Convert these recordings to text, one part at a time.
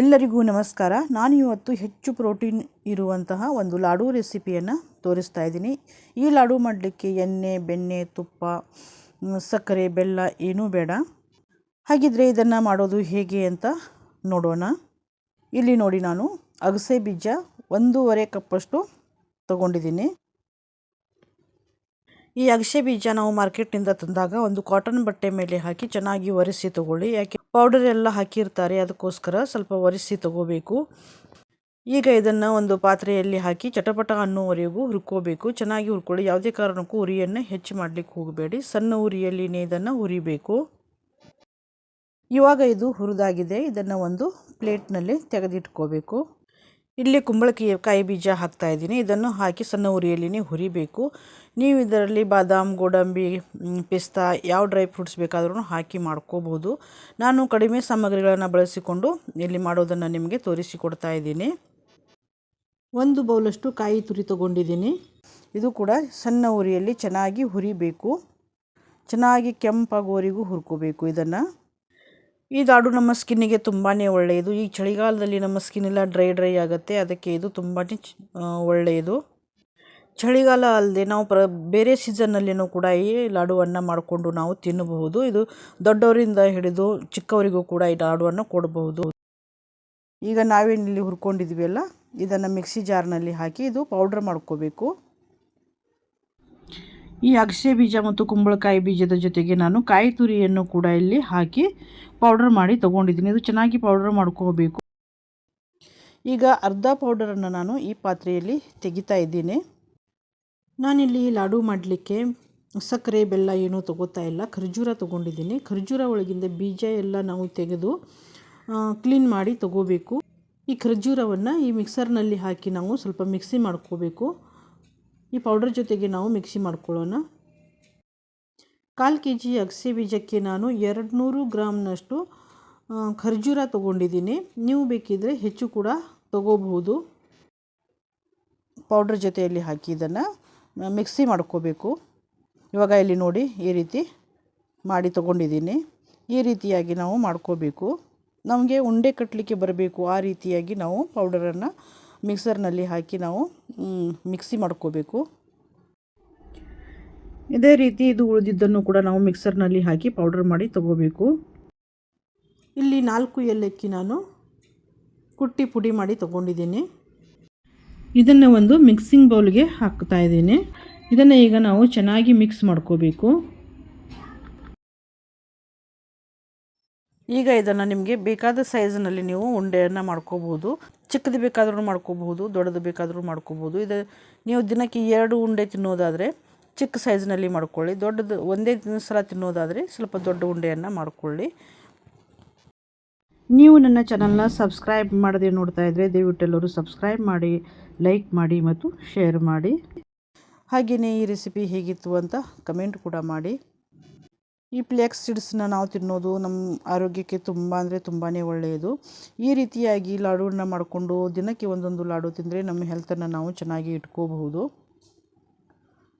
ಎಲ್ಲರಿಗೂ ನಮಸ್ಕಾರ. ನಾನು ಇವತ್ತು ಹೆಚ್ಚು ಪ್ರೋಟೀನ್ ಇರುವಂತಹ ಒಂದು ಲಾಡು ರೆಸಿಪಿಯನ್ನು ತೋರಿಸ್ತಾ ಇದ್ದೀನಿ. ಈ ಲಾಡು ಮಾಡಲಿಕ್ಕೆ ಎಣ್ಣೆ, ಬೆಣ್ಣೆ, ತುಪ್ಪ ಸಕ್ಕರೆ, ಬೆಲ್ಲ ಏನೂ ಬೇಡ. ಹಾಗಿದ್ರೆ ಇದನ್ನು ಮಾಡೋದು ಹೇಗೆ ಅಂತ ನೋಡೋಣ. ಇಲ್ಲಿ ನೋಡಿ ನಾನು ಅಗಸೆ ಬೀಜ ಒಂದೂವರೆ ಕಪ್ಪಷ್ಟು ತಗೊಂಡಿದ್ದೀನಿ. ಈ ಅಗಸೆ ಬೀಜ ನಾವು ಮಾರ್ಕೆಟ್ನಿಂದ ತಂದಾಗ ಒಂದು ಕಾಟನ್ ಬಟ್ಟೆ ಮೇಲೆ ಹಾಕಿ ಚೆನ್ನಾಗಿ ಒರೆಸಿ ತಗೊಳ್ಳಿ. ಯಾಕೆ ಪೌಡರ್ ಎಲ್ಲ ಹಾಕಿರ್ತಾರೆ, ಅದಕ್ಕೋಸ್ಕರ ಸ್ವಲ್ಪ ಒರೆಸಿ ತಗೋಬೇಕು. ಈಗ ಇದನ್ನು ಒಂದು ಪಾತ್ರೆಯಲ್ಲಿ ಹಾಕಿ ಚಟಪಟ ಅನ್ನೋವರೆಗೂ ಹುರ್ಕೋಬೇಕು. ಚೆನ್ನಾಗಿ ಹುರ್ಕೊಳ್ಳಿ, ಯಾವುದೇ ಕಾರಣಕ್ಕೂ ಉರಿಯನ್ನು ಹೆಚ್ಚು ಮಾಡಲಿಕ್ಕೆ ಹೋಗಬೇಡಿ. ಸಣ್ಣ ಉರಿಯಲ್ಲಿನೇ ಇದನ್ನು ಹುರಿಬೇಕು. ಇವಾಗ ಇದು ಹುರಿದಾಗಿದೆ. ಇದನ್ನು ಒಂದು ಪ್ಲೇಟ್ನಲ್ಲಿ ತೆಗೆದಿಟ್ಕೋಬೇಕು. ಇಲ್ಲಿ ಕುಂಬಳಕಾಯಿ ಕಾಯಿ ಬೀಜ ಹಾಕ್ತಾ ಇದ್ದೀನಿ. ಇದನ್ನು ಹಾಕಿ ಸಣ್ಣ ಉರಿಯಲ್ಲಿನೇ ಹುರಿಬೇಕು. ನೀವು ಇದರಲ್ಲಿ ಬಾದಾಮ್, ಗೋಡಂಬಿ ಪಿಸ್ತಾ ಯಾವ ಡ್ರೈ ಫ್ರೂಟ್ಸ್ ಬೇಕಾದ್ರೂ ಹಾಕಿ ಮಾಡ್ಕೋಬಹುದು ನಾನು ಕಡಿಮೆ ಸಾಮಗ್ರಿಗಳನ್ನು ಬಳಸಿಕೊಂಡು ಇಲ್ಲಿ ಮಾಡೋದನ್ನು ನಿಮಗೆ ತೋರಿಸಿಕೊಡ್ತಾ ಇದ್ದೀನಿ. ಒಂದು ಬೌಲಷ್ಟು ಕಾಯಿ ತುರಿ ತಗೊಂಡಿದ್ದೀನಿ. ಇದು ಕೂಡ ಸಣ್ಣ ಉರಿಯಲ್ಲಿ ಚೆನ್ನಾಗಿ ಹುರಿಬೇಕು. ಚೆನ್ನಾಗಿ ಕೆಂಪಾಗೋವರೆಗೂ ಹುರ್ಕೋಬೇಕು ಇದನ್ನು. ಈ ದಾಡು ನಮ್ಮ ಸ್ಕಿನ್ನಿಗೆ ತುಂಬಾ ಒಳ್ಳೆಯದು. ಈ ಚಳಿಗಾಲದಲ್ಲಿ ನಮ್ಮ ಸ್ಕಿನ್ ಎಲ್ಲ ಡ್ರೈ ಡ್ರೈ ಆಗುತ್ತೆ. ಅದಕ್ಕೆ ಇದು ತುಂಬಾ ಒಳ್ಳೆಯದು. ಚಳಿಗಾಲ ಅಲ್ಲದೆ ನಾವು ಪ್ರ, ಬೇರೆ ಸೀಸನ್ನಲ್ಲಿಯೂ ಕೂಡ ಈ ಲಾಡುವನ್ನು ಮಾಡಿಕೊಂಡು ನಾವು ತಿನ್ನಬಹುದು. ಇದು ದೊಡ್ಡವರಿಂದ ಹಿಡಿದು ಚಿಕ್ಕವರಿಗೂ ಕೂಡ ಈ ಲಾಡುವನ್ನು ಕೊಡಬಹುದು. ಈಗ ನಾವೇನಿಲ್ಲಿ ಹುರ್ಕೊಂಡಿದ್ವಿ ಅಲ್ಲ? ಇದನ್ನು ಮಿಕ್ಸಿ ಜಾರ್ನಲ್ಲಿ ಹಾಕಿ ಇದು ಪೌಡ್ರ್ ಮಾಡ್ಕೋಬೇಕು. ಈ ಅಗಸೆ ಬೀಜ ಮತ್ತು ಕುಂಬಳಕಾಯಿ ಬೀಜದ ಜೊತೆಗೆ ನಾನು ಕಾಯಿ ತುರಿಯನ್ನು ಕೂಡ ಇಲ್ಲಿ ಹಾಕಿ ಪೌಡರ್ ಮಾಡಿ ತಗೊಂಡಿದ್ದೀನಿ. ಇದು ಚೆನ್ನಾಗಿ ಪೌಡರ್ ಮಾಡ್ಕೋಬೇಕು. ಈಗ ಅರ್ಧ ಪೌಡರನ್ನು ನಾನು ಈ ಪಾತ್ರೆಯಲ್ಲಿ ತೆಗಿತಾ ಇದ್ದೀನಿ. ನಾನಿಲ್ಲಿ ಲಾಡು ಮಾಡಲಿಕ್ಕೆ ಸಕ್ಕರೆ, ಬೆಲ್ಲ ಏನೂ ತಗೋತಾ ಇಲ್ಲ. ಖರ್ಜೂರ ತೊಗೊಂಡಿದ್ದೀನಿ. ಖರ್ಜೂರ ಒಳಗಿಂದ ಬೀಜ ಎಲ್ಲ ನಾವು ತೆಗೆದು ಕ್ಲೀನ್ ಮಾಡಿ ತಗೋಬೇಕು. ಈ ಖರ್ಜೂರವನ್ನು ಈ ಮಿಕ್ಸರ್ನಲ್ಲಿ ಹಾಕಿ ನಾವು ಸ್ವಲ್ಪ ಮಿಕ್ಸಿ ಮಾಡ್ಕೋಬೇಕು. ಈ ಪೌಡರ್ ಜೊತೆಗೆ ನಾವು ಮಿಕ್ಸಿ ಮಾಡ್ಕೊಳ್ಳೋಣ. ಕಾಲು ಕೆ ಜಿ ಅಗಸೆ ಬೀಜಕ್ಕೆ ನಾನು ಎರಡು ನೂರು ಗ್ರಾಮ್ನಷ್ಟು ಖರ್ಜೂರ ತೊಗೊಂಡಿದ್ದೀನಿ. ನೀವು ಬೇಕಿದ್ದರೆ ಹೆಚ್ಚು ಕೂಡ ತಗೋಬಹುದು. ಪೌಡ್ರ್ ಜೊತೆಯಲ್ಲಿ ಹಾಕಿ ಇದನ್ನು ಮಿಕ್ಸಿ ಮಾಡ್ಕೋಬೇಕು. ಇವಾಗ ಇಲ್ಲಿ ನೋಡಿ ಈ ರೀತಿ ಮಾಡಿ ತೊಗೊಂಡಿದ್ದೀನಿ. ಈ ರೀತಿಯಾಗಿ ನಾವು ಮಾಡ್ಕೋಬೇಕು. ನಮಗೆ ಉಂಡೆ ಕಟ್ಟಲಿಕ್ಕೆ ಬರಬೇಕು. ಆ ರೀತಿಯಾಗಿ ನಾವು ಪೌಡರನ್ನು ಮಿಕ್ಸರ್ನಲ್ಲಿ ಹಾಕಿ ನಾವು ಮಿಕ್ಸಿ ಮಾಡ್ಕೋಬೇಕು. ಇದೇ ರೀತಿ ಇದು ಉಳಿದಿದ್ದನ್ನು ಕೂಡ ನಾವು ಮಿಕ್ಸರ್ನಲ್ಲಿ ಹಾಕಿ ಪೌಡರ್ ಮಾಡಿ ತಗೋಬೇಕು. ಇಲ್ಲಿ ನಾಲ್ಕು ಏಲಕ್ಕಿ ನಾನು ಕುಟ್ಟಿ ಪುಡಿ ಮಾಡಿ ತಗೊಂಡಿದ್ದೀನಿ. ಇದನ್ನು ಒಂದು ಮಿಕ್ಸಿಂಗ್ ಬೌಲ್ಗೆ ಹಾಕ್ತಾ ಇದ್ದೀನಿ. ಇದನ್ನು ಈಗ ನಾವು ಚೆನ್ನಾಗಿ ಮಿಕ್ಸ್ ಮಾಡ್ಕೋಬೇಕು. ಈಗ ಇದನ್ನು ನಿಮಗೆ ಬೇಕಾದ ಸೈಜ್ನಲ್ಲಿ ನೀವು ಉಂಡೆಯನ್ನು ಮಾಡ್ಕೋಬಹುದು. ಚಿಕ್ಕದು ಬೇಕಾದರೂ ಮಾಡ್ಕೋಬಹುದು, ದೊಡ್ಡದು ಬೇಕಾದರೂ ಮಾಡ್ಕೋಬೋದು ಇದು ನೀವು ದಿನಕ್ಕೆ ಎರಡು ಉಂಡೆ ತಿನ್ನೋದಾದರೆ ಚಿಕ್ಕ ಸೈಜ್ನಲ್ಲಿ ಮಾಡ್ಕೊಳ್ಳಿ. ದೊಡ್ಡದು ಒಂದೇ ಸಲ ತಿನ್ನೋದಾದರೆ ಸ್ವಲ್ಪ ದೊಡ್ಡ ಉಂಡೆಯನ್ನು ಮಾಡಿಕೊಳ್ಳಿ. ನೀವು ನನ್ನ ಚಾನಲ್ನ ಸಬ್ಸ್ಕ್ರೈಬ್ ಮಾಡದೆ ನೋಡ್ತಾ ಇದ್ದರೆ ದಯವಿಟ್ಟು ಎಲ್ಲರೂ ಸಬ್ಸ್ಕ್ರೈಬ್ ಮಾಡಿ ಲೈಕ್ ಮಾಡಿ ಮತ್ತು ಶೇರ್ ಮಾಡಿ. ಹಾಗೆಯೇ ಈ ರೆಸಿಪಿ ಹೇಗಿತ್ತು ಅಂತ ಕಮೆಂಟ್ ಕೂಡ ಮಾಡಿ. ಈ ಫ್ಲ್ಯಾಕ್ಸ್ ಸೀಡ್ಸ್ನ ನಾವು ತಿನ್ನೋದು ನಮ್ಮ ಆರೋಗ್ಯಕ್ಕೆ ತುಂಬ ಅಂದರೆ ತುಂಬಾ ಒಳ್ಳೆಯದು. ಈ ರೀತಿಯಾಗಿ ಲಾಡುವನ್ನು ಮಾಡಿಕೊಂಡು ದಿನಕ್ಕೆ ಒಂದೊಂದು ಲಾಡು ತಿಂದರೆ ನಮ್ಮ ಹೆಲ್ತನ್ನು ನಾವು ಚೆನ್ನಾಗಿ ಇಟ್ಕೋಬಹುದು.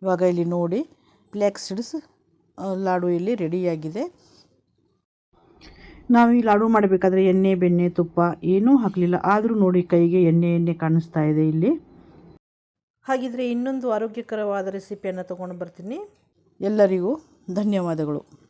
ಇವಾಗ ಇಲ್ಲಿ ನೋಡಿ ಫ್ಲ್ಯಾಕ್ಸ್ ಸೀಡ್ಸ್ ಲಾಡು ಇಲ್ಲಿ ರೆಡಿಯಾಗಿದೆ. ನಾವು ಈ ಲಾಡು ಮಾಡಬೇಕಾದ್ರೆ ಎಣ್ಣೆ, ಬೆಣ್ಣೆ, ತುಪ್ಪ ಏನೂ ಹಾಕಲಿಲ್ಲ. ಆದರೂ ನೋಡಿ ಕೈಗೆ ಎಣ್ಣೆ ಎಣ್ಣೆ ಕಾಣಿಸ್ತಾ ಇದೆ ಇಲ್ಲಿ. ಹಾಗಿದ್ರೆ ಇನ್ನೊಂದು ಆರೋಗ್ಯಕರವಾದ ರೆಸಿಪಿಯನ್ನು ತೊಗೊಂಡು ಬರ್ತೀನಿ. ಎಲ್ಲರಿಗೂ ಧನ್ಯವಾದಗಳು.